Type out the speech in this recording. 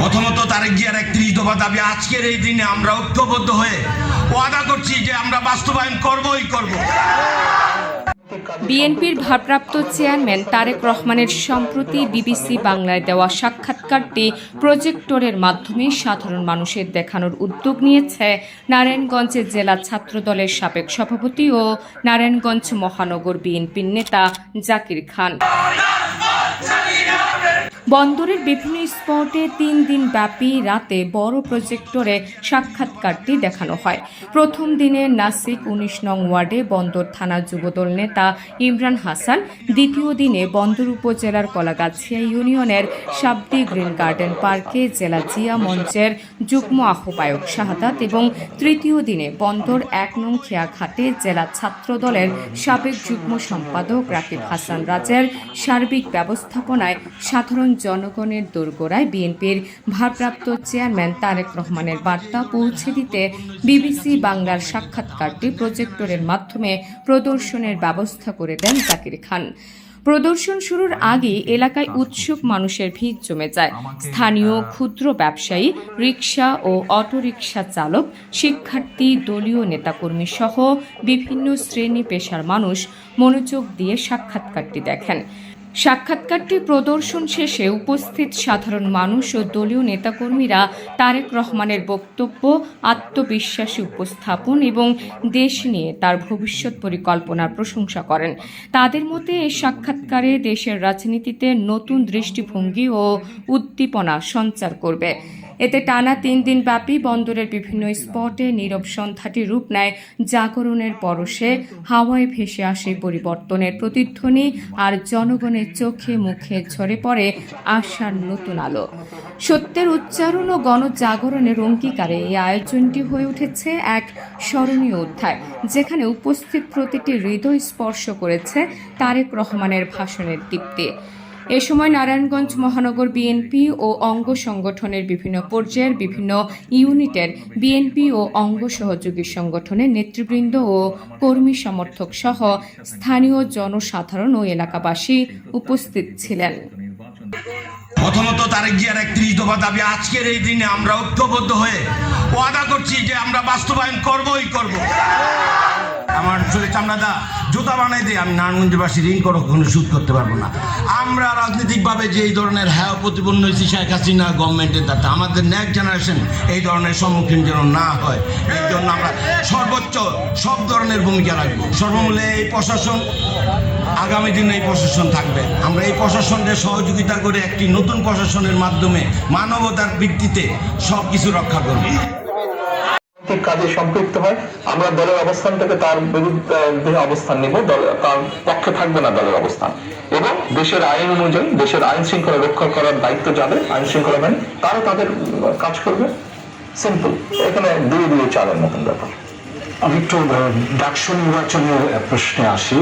প্রথমত তারেক জিয়ার একত্রিশ দফা দাবি, আজকের এই দিনে আমরা ঐক্যবদ্ধ হয়ে ওয়াদা করছি যে আমরা বাস্তবায়ন করবই করব। বিএনপির ভারপ্রাপ্ত চেয়ারম্যান তারেক রহমানের সম্প্রতি বিবিসি বাংলায় দেওয়া সাক্ষাৎকারটি প্রজেক্টরের মাধ্যমে সাধারণ মানুষের দেখানোর উদ্যোগ নিয়েছে। নারায়ণগঞ্জের জেলা ছাত্রদলের সাবেক সভাপতি ও নারায়ণগঞ্জ মহানগর বিএনপির নেতা জাকির খান। বন্দরের বিভিন্ন স্পটে তিন দিন ব্যাপী রাতে বড় প্রজেক্টরে সাক্ষাৎকারটি দেখানো হয়। প্রথম দিনে নাসিক উনিশ নং ওয়ার্ডে বন্দর থানা যুবদল নেতা ইমরান হাসান, দ্বিতীয় দিনে বন্দর উপজেলার কলাগাছিয়া ইউনিয়নের সাবদি গ্রিন গার্ডেন পার্কে জেলা জিয়া মঞ্চের যুগ্ম আহ্বায়ক শাহাদাত এবং তৃতীয় দিনে বন্দর এক নং খেয়াঘাটে জেলা ছাত্রদলের সাবেক যুগ্ম সম্পাদক রাকিব হাসান রাজের সার্বিক ব্যবস্থাপনায় সাধারণ জনগণের দোরগোড়ায় বিএনপির ভারপ্রাপ্ত চেয়ারম্যান তারেক রহমানের বার্তা পৌঁছে দিতে বিবিসি বাংলার সাক্ষাৎকারটি প্রজেক্টরের মাধ্যমে প্রদর্শনের ব্যবস্থা করে দেন জাকির খান। প্রদর্শন শুরুর আগে এলাকায় উৎসুক মানুষের ভিড় জমে যায়। স্থানীয় ক্ষুদ্র ব্যবসায়ী রিক্সা ও অটোরিকশা চালক, শিক্ষার্থী, দলীয় নেতাকর্মী সহ বিভিন্ন শ্রেণি পেশার মানুষ মনোযোগ দিয়ে সাক্ষাৎকারটি দেখেন। সাক্ষাৎকারটি প্রদর্শন শেষে উপস্থিত সাধারণ মানুষ ও দলীয় নেতাকর্মীরা তারেক রহমানের বক্তব্য, আত্মবিশ্বাসী উপস্থাপন এবং দেশ নিয়ে তার ভবিষ্যৎ পরিকল্পনার প্রশংসা করেন। তাদের মতে, এই সাক্ষাৎকারে দেশের রাজনীতিতে নতুন দৃষ্টিভঙ্গি ও উদ্দীপনা সঞ্চার করবে। এতে টানা তিন দিন ব্যাপী বন্দরের বিভিন্ন স্পটে নীরব সন্ধ্যাটি রূপ নেয়। জাগরণের পরশে হাওয়ায় ভেসে আসে পরিবর্তনের প্রতিধ্বনি আর জনগণের চোখে মুখে ঝরে পড়ে আশার নতুন আলো। সত্যের উচ্চারণ ও গণজাগরণের অঙ্গীকারে এই আয়োজনটি হয়ে উঠেছে এক স্মরণীয় অধ্যায়, যেখানে উপস্থিত প্রতিটি হৃদয় স্পর্শ করেছে তারেক রহমানের ভাষণের দীপ্তি। এ সময় নারায়ণগঞ্জ মহানগর বিএনপি ও অঙ্গ সংগঠনের বিভিন্ন পর্যায়ের বিভিন্ন ইউনিটের বিএনপি ও অঙ্গ সহযোগী সংগঠনের নেতৃবৃন্দ ও কর্মী সমর্থক সহ স্থানীয় জনসাধারণ ও এলাকাবাসী উপস্থিত ছিলেন। প্রথমত তারেক জিয়ার একত্রিশ দফা দাবি, আজকের এই দিনে আমরা ঐক্যবদ্ধ হয়ে ওয়াদা করছি যে আমরা বাস্তবায়ন করবই করব। আমার চলে চামড়াদা জুতা বানাই দিয়ে আমি নারায়ণগঞ্জবাসী ঋণ করো কখনো সুদ করতে পারব না। আমরা রাজনৈতিকভাবে যে এই ধরনের হ্যাঁ প্রতিপন্ন হয়েছি, শেখ হাসিনা গভর্নমেন্টের দ্বারা আমাদের নেক্সট জেনারেশন এই ধরনের সম্মুখীন যেন না হয় এই জন্য আমরা সর্বোচ্চ সব ধরনের ভূমিকা রাখব। সর্বমূল্যে এই প্রশাসন, আগামী দিনে এই প্রশাসন থাকবে। আমরা এই প্রশাসনকে সহযোগিতা করে একটি নতুন প্রশাসনের মাধ্যমে মানবতার ভিত্তিতে সব কিছু রক্ষা করব। রাজনৈতিক কাজে সম্পৃক্ত হয় আমরা দলের অবস্থানটাকে তার বিরুদ্ধে অবস্থান নিব দল তার পক্ষে থাকবে না দলের অবস্থান। এবং দেশের আইন অনুযায়ী দেশের আইন শৃঙ্খলা রক্ষা করার দায়িত্ব যাদের আইন শৃঙ্খলা বাহিনী তারা তাদের কাজ করবে। সিম্পল এখানে দুই দুই চালের মতন ব্যাপার। আমি একটু ডাকসু নির্বাচনের প্রশ্নে আসি।